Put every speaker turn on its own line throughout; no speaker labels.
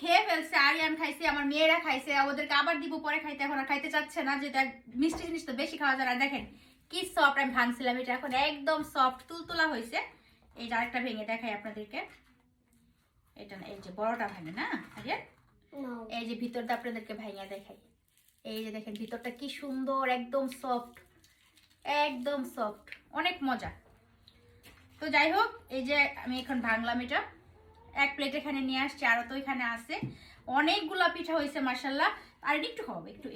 খেয়ে ফেলছে আরিয়ান খাইছে আমার মেয়েরা খাইছে ওদেরকে আবার দিব পরে খাইতে এখন আর খাইতে চাচ্ছে না যেটা মিষ্টি জিনিস তো বেশি খাওয়া যায় না। দেখেন কি সফট আমি ভাঙছিলাম এটা এখন একদম সফট তুলতুলা হয়েছে এইটা আরেকটা ভেঙে দেখাই আপনাদেরকে। এটা না এই যে বড়টা ভাঙে না আরিয়ান? এই যে ভিতরটা আপনাদেরকে ভাইয়া দেখাই। এই যে দেখেন ভিতরটা কি সুন্দর একদম সফট একদম সফট অনেক মজা। তো যাই হোক এই যে আমি এখন ভাঙলাম এটা। এক প্লেট এখানে নিয়ে আসছি আরও তো এখানে আছে। অনেকগুলো পিঠা হয়েছে মার্শাল্লাহ আর একটু খাওয়াবো একটু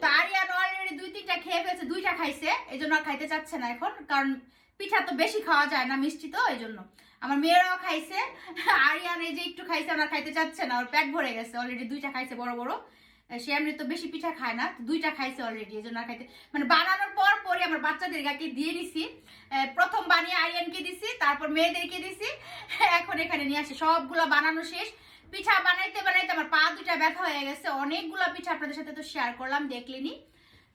তো আরিয়ান অলরেডি দুই, তিনটা খেয়ে ফেলছে, দুইটা খাইছে এই জন্য আর খাইতে চাচ্ছে না এখন, কারণ পিঠা তো বেশি খাওয়া যায় না, মিষ্টি তো এই জন্য আমার মেয়েরাও খাইছে, আরিয়ান এই যে একটু খাইছে, আমার খাইতে চাচ্ছে না, ওর পেট ভরে গেছে অলরেডি দুইটা খাইছে, বড় বড়। সে এমনি তো বেশি পিঠা খায় না দুইটা খাইছে অলরেডি এই জন্য খাইতে মানে বানানোর পরই আমার বাচ্চাদের গাকে দিয়ে দিছি। প্রথম বানিয়ে আরিয়ানকে দিছি, তারপর মেয়েদেরকে দিছি। এখন এখানে নিয়ে আসি। সবগুলো বানানো শেষ। পিঠা বানাইতে বানাইতে আমার পা দুটা ব্যথা হয়ে গেছে। অনেকগুলো পিঠা আপনাদের সাথে তো শেয়ার করলাম, দেখলেনি।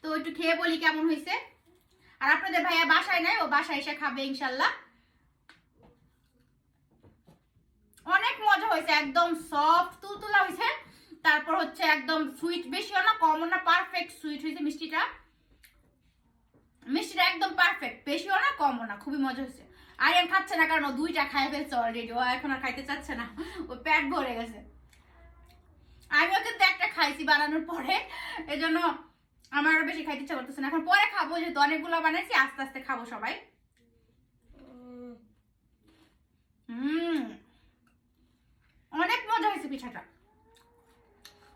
তো একটু খেয়ে বলি কেমন হয়েছে। আর আপনাদের ভাইয়া বাসায় নাই, ও বাসায় এসে খাবে ইনশাল্লাহ। অনেক মজা হয়েছে, একদম সফট তুলতুলা হয়েছে। তারপর হচ্ছে একদম সুইট বেশিও না কমও না পারফেক্ট সুইট হয়েছে মিষ্টিটা। মিষ্টিটা একদম পারফেক্ট বেশিও না, কমও না, খুবই মজা হয়েছে। আরিয়ান খাচ্ছে না কারণ ও দুইটা খাই ফেলছে অলরেডি ও এখন আর খাইতে চাচ্ছে না। ও পেট ভরে গেছে। আমিও কিন্তু একটা খাইছি বানানোর পরে, এজন্য আমার আরও বেশি খাইতে ইচ্ছা করতেছে না। এখন পরে খাব, যেহেতু অনেকগুলো বানাইছি, আস্তে আস্তে খাব সবাই. হুম। অনেক মজা হয়েছে পিঠাটা।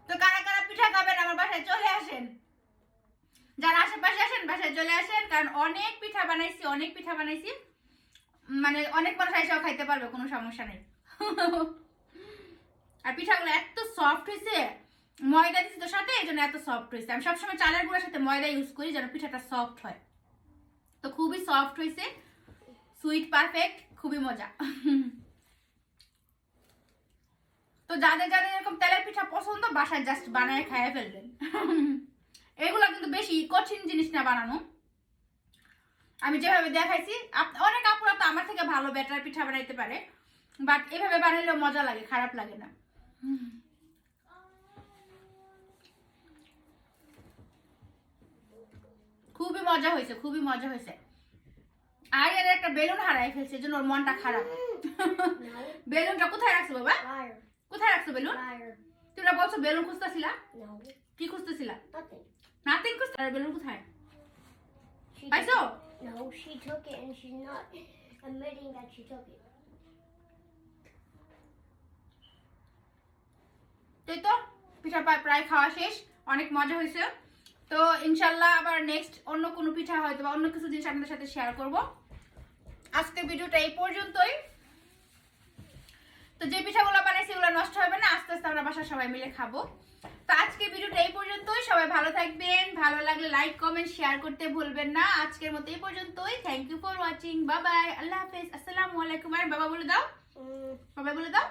তো কারা কারা পিঠা খাবেন আমার বাসায়, চলে আসেন। বাসায় চলে আসেন, কারণ অনেক পিঠা বানাইছি, অনেক পিঠা বানাইছি। মানে অনেক মানুষ এসেও খাইতে পারবে, কোনো সমস্যা নেই। আর পিঠাগুলো এত সফট হয়েছে ময়দা দিচ্ছি তো সাথে, এই জন্য এত সফট হয়েছে আমি সবসময় চালের গুঁড়োর সাথে ময়দা ইউজ করি যেন পিঠাটা সফট হয়। তো খুবই সফট হয়েছে সুইট পারফেক্ট খুবই মজা। তো যাদের যাদের এরকম তেলের পিঠা পছন্দ, বাসায় জাস্ট বানায় খাইয়ে ফেলবেন। এগুলো কিন্তু বেশি কঠিন জিনিস না বানানো। আমি যেভাবে দেখাইছি অনেক আপুরা তো আমার থেকে ভালো ব্যাটার পিঠা বানাইতে পারে বাট এভাবে বানাইলেও মজা লাগে খারাপ লাগে না। খুবই মজা হয়েছে খুবই মজা হয়েছে। আর এর একটা বেলুন হারাই ফেলছে এজন্য ওর মনটা খারাপ। বেলুনটা কোথায় রাখছো বাবা? কোথায় রাখছো বেলুন. তোমরা বলছো বেলুন খুঁজতেছিলা? কি খুঁজতেছিলা? আর বেলুন কোথায়
She
পাইছো
took- No, she took it and she's not admitting that she took it.
তাই তো পিঠা প্রায় খাওয়া শেষ অনেক মজা হয়েছে। তো ইনশাল্লাহ আবার নেক্সট অন্য কোনো পিঠা হয়তো বা অন্য কিছু জিনিস আপনাদের সাথে শেয়ার করব। আজকের ভিডিওটা এই পর্যন্তই। তো যে পিঠাগুলো বানাইছি এগুলো নষ্ট হবে না আস্তে আস্তে আমরা বাসা সবাই মিলে খাব। তো আজকের ভিডিওটা এই পর্যন্তই। সবাই ভালো থাকবেন, ভালো লাগলে লাইক কমেন্ট শেয়ার করতে ভুলবেন না। আজকের মতো এই পর্যন্তই। Thank you for watching bye bye আল্লাহ হাফেজ। আসসালামু আলাইকুম। আর বাবা বলে দাও। বাবা বলে দাও।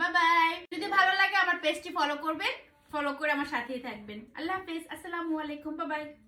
বাবাই
বাই বাই যদি ভালো লাগে আমার পেজটি ফলো করবেন। ফলো করে আমার সাথেই থাকবেন। আল্লাহ হাফেজ। আসসালামু আলাইকুম। বাবাই বাই